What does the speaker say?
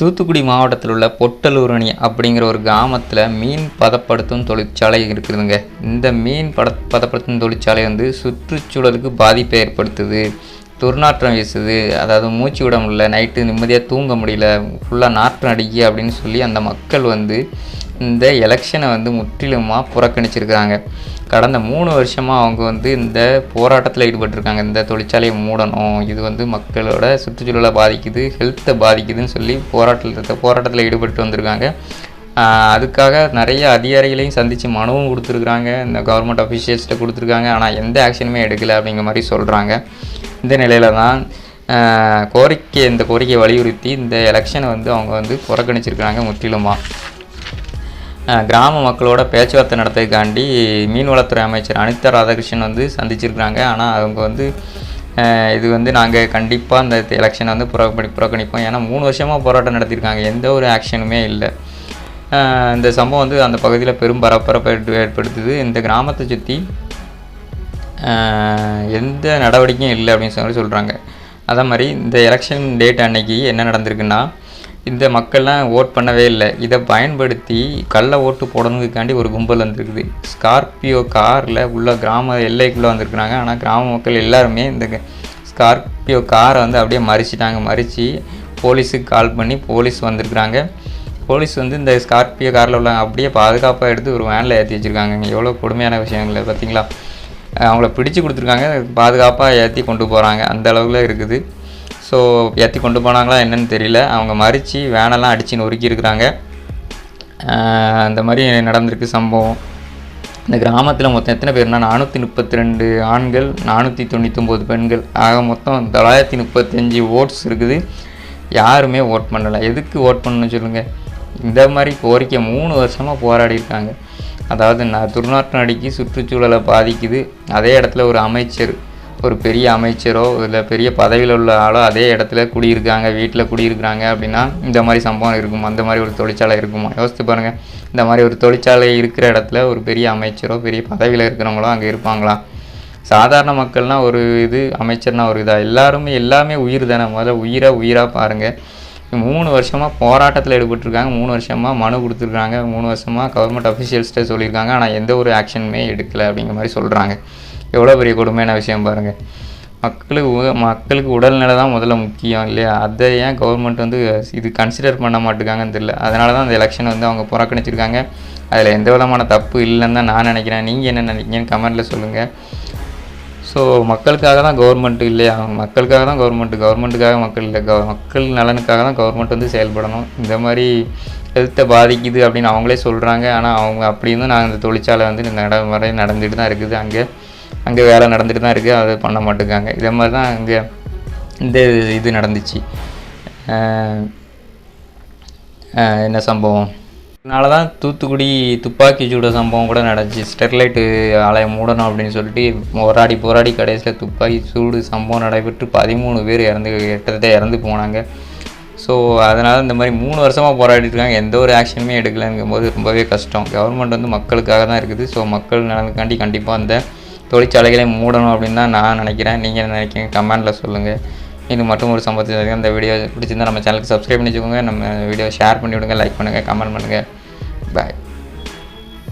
தூத்துக்குடி மாவட்டத்தில் உள்ள பொட்டலூரணி அப்படிங்கிற ஒரு கிராமத்தில் மீன் பதப்படுத்தும் தொழிற்சாலை இருக்குதுங்க. இந்த மீன் பத பதப்படுத்தும் தொழிற்சாலை வந்து சுற்றுச்சூழலுக்கு பாதிப்பை ஏற்படுத்துது. துர்நாற்றம் வீசுது. அதாவது மூச்சு விட முடியல. நைட்டு நிம்மதியாக தூங்க முடியல. ஃபுல்லாக நாற்றம் அடிக்கி அப்படின்னு சொல்லி அந்த மக்கள் வந்து இந்த எலெக்ஷனை வந்து முற்றிலுமாக புறக்கணிச்சிருக்கிறாங்க. கடந்த மூணு வருஷமாக அவங்க வந்து இந்த போராட்டத்தில் ஈடுபட்டிருக்காங்க. இந்த தொழிற்சாலையை மூடணும் இது வந்து மக்களோட சுற்றுச்சூழலை பாதிக்குது ஹெல்த்தை பாதிக்குதுன்னு சொல்லி போராட்டத்தில் போராட்டத்தில் ஈடுபட்டு வந்திருக்காங்க. அதுக்காக நிறைய அதிகாரிகளையும் சந்தித்து மனுவும் கொடுத்துருக்குறாங்க. இந்த கவர்மெண்ட் அஃபிஷியல்ஸ்கிட்ட கொடுத்துருக்காங்க. ஆனால் எந்த ஆக்ஷனுமே எடுக்கலை அப்படிங்கிற மாதிரி சொல்கிறாங்க இந்த நிலையில தான் கோரிக்கை இந்த கோரிக்கையை வலியுறுத்தி இந்த எலெக்ஷனை வந்து அவங்க வந்து புறக்கணிச்சிருக்காங்க முற்றிலுமாக கிராம மக்களோட பேச்சுவார்த்தை நடத்ததுக்காண்டி மீன்வளத்துறை அமைச்சர் அனிதா ராதாகிருஷ்ணன் வந்து சந்திச்சிருக்கிறாங்க. ஆனால் அவங்க வந்து இது வந்து நாங்கள் கண்டிப்பாக அந்த எலெக்ஷனை வந்து புறக்கணி புறக்கணிப்போம். ஏன்னா மூணு வருஷமாக போராட்டம் நடத்தியிருக்காங்க எந்த ஒரு ஆக்ஷனுமே இல்லை. இந்த சம்பவம் வந்து அந்த பகுதியில் பெரும் பரபரப்பை ஏற்ப- ஏற்படுத்துது. இந்த கிராமத்தை சுற்றி எந்த நடவடிக்கையும் இல்லை அப்படின்னு சொல்லி சொல்கிறாங்க அதே மாதிரி இந்த எலெக்ஷன் டேட் அன்னைக்கு என்ன நடந்திருக்குன்னா இந்த மக்கள்லாம் ஓட் பண்ணவே இல்லை. இதை பயன்படுத்தி கள்ள ஓட்டு போடணுக்காண்டி ஒரு கும்பல் வந்திருக்குது. ஸ்கார்பியோ காரில் உள்ள கிராம எல்லைக்குள்ளே வந்திருக்கிறாங்க. ஆனால் கிராம மக்கள் எல்லாருமே இந்த ஸ்கார்பியோ காரை வந்து அப்படியே மறிச்சிட்டாங்க. மறித்து போலீஸுக்கு கால் பண்ணி போலீஸ் வந்திருக்கிறாங்க. போலீஸ் வந்து இந்த ஸ்கார்பியோ காரில் உள்ள அப்படியே பாதுகாப்பாக எடுத்து ஒரு வேனில் ஏற்றி வச்சுருக்காங்க எவ்வளோ கொடுமையான விஷயங்களை பார்த்தீங்களா? அவங்கள பிடிச்சு கொடுத்துருக்காங்க. பாதுகாப்பாக ஏற்றி கொண்டு போகிறாங்க அந்த அளவில் இருக்குது. ஸோ ஏற்றி கொண்டு போனாங்களா என்னன்னு தெரியல. அவங்க மறித்து வேனெல்லாம் அடித்து நொறுக்கி இருக்கிறாங்க அந்த மாதிரி நடந்திருக்கு சம்பவம். இந்த கிராமத்தில் மொத்தம் எத்தனை பேர்னா நானூற்றி முப்பத்தி ரெண்டு ஆண்கள் நானூற்றி தொண்ணூத்தொம்பது பெண்கள். ஆக மொத்தம் தொள்ளாயிரத்தி முப்பத்தஞ்சு ஓட்ஸ் இருக்குது. யாருமே ஓட் பண்ணலை. எதுக்கு ஓட் பண்ணணும்னு சொல்லுங்கள் இந்த மாதிரி கோரிக்கை மூணு வருஷமாக போராடி இருக்காங்க. அதாவது நான் துர்நாற்றம் அடிக்கி சுற்றுச்சூழலை பாதிக்குது. அதே இடத்துல ஒரு அமைச்சர் ஒரு பெரிய அமைச்சரோ இல்லை பெரிய பதவியில் உள்ள ஆளோ அதே இடத்துல குடியிருக்காங்க வீட்டில் குடியிருக்கிறாங்க அப்படின்னா இந்த மாதிரி சம்பவம் இருக்குமா அந்த மாதிரி ஒரு தொழிற்சாலை இருக்குமா? யோசித்து பாருங்கள் இந்த மாதிரி ஒரு தொழிற்சாலை இருக்கிற இடத்துல ஒரு பெரிய அமைச்சரோ பெரிய பதவியில் இருக்கிறவங்களோ அங்கே இருப்பாங்களா? சாதாரண மக்கள்னால் ஒரு இது அமைச்சர்னால் ஒரு இதாக எல்லாருமே எல்லாமே உயிர் தானே? முதல்ல உயிராக உயிராக பாருங்கள் மூணு வருஷமாக போராட்டத்தில் ஈடுபட்டிருக்காங்க. மூணு வருஷமாக மனு கொடுத்துருக்காங்க. மூணு வருஷமாக கவர்மெண்ட் அஃபிஷியல்ஸ்கிட்ட சொல்லியிருக்காங்க. ஆனால் எந்த ஒரு ஆக்ஷனுமே எடுக்கலை அப்படிங்கிற மாதிரி சொல்கிறாங்க எவ்வளோ பெரிய கொடுமையான விஷயம் பாருங்கள் மக்களுக்கு உ- மக்களுக்கு உடல்நிலை தான் முதல்ல முக்கியம் இல்லையா? அதை ஏன் கவர்மெண்ட் வந்து இது கன்சிடர் பண்ண மாட்டேங்காங்கன்னு தெரியல. அதனால தான் அந்த எலெக்ஷன் வந்து அவங்க புறக்கணிச்சிருக்காங்க. அதில் எந்த விதமான தப்பு இல்லைன்னு தான் நான் நினைக்கிறேன். நீங்கள் என்ன நினைக்கிறீங்கன்னு கமெண்ட்டில் சொல்லுங்கள் ஸோ மக்களுக்காக தான் கவர்மெண்ட் இல்லையா? மக்களுக்காக தான் கவர்மெண்ட் கவர்மெண்ட்டுக்காக மக்கள் இல்லை. கவ மக்கள் நலனுக்காக தான் கவர்மெண்ட் வந்து செயல்படணும். இந்த மாதிரி ஹெல்த்தை பாதிக்குது அப்படின்னு அவங்களே சொல்கிறாங்க ஆனால் அவங்க அப்படி இருந்தும் நாங்கள் இந்த தொழிற்சாலை வந்து நடைமுறை நடந்துட்டு தான் இருக்குது அங்கே. அங்கே வேலை நடந்துட்டு தான் இருக்குது அதை பண்ண மாட்டேங்காங்க. இதே மாதிரி தான் அங்கே இந்த இது நடந்துச்சு. என்ன சம்பவம்? அதனால தான் தூத்துக்குடி துப்பாக்கி சூட சம்பவம் கூட நடந்துச்சு. ஸ்டெர்லைட்டு ஆலயம் மூடணும் அப்படின்னு சொல்லிட்டு போராடி போராடி கடைசியில் துப்பாக்கி சூடு சம்பவம் நடைபெற்று பதிமூணு பேர் இறந்து கிட்டத்தட்ட இறந்து போனாங்க. ஸோ அதனால் இந்த மாதிரி மூணு வருஷமாக போராடிட்டு இருக்காங்க. எந்த ஒரு ஆக்ஷனுமே எடுக்கலைங்கும் போது ரொம்பவே கஷ்டம். கவர்மெண்ட் வந்து மக்களுக்காக தான் இருக்குது. ஸோ மக்கள் நலனுக்காண்டி கண்டிப்பாக அந்த தொழிற்சாலைகளை மூடணும் அப்படின்னு தான் நான் நினைக்கிறேன். நீங்கள் என்ன நினைக்கிறீங்க? கமெண்டில் சொல்லுங்கள் இது மட்டும் ஒரு சம்பவத்தை அந்த வீடியோ பிடிச்சிருந்தா நம்ம சேனலுக்கு சப்ஸ்கிரைப் பண்ணி வச்சுக்கோங்க. நம்ம வீடியோ ஷேர் பண்ணி விடுங்க லைக் பண்ணுங்கள் கமெண்ட் பண்ணுங்கள் பாய்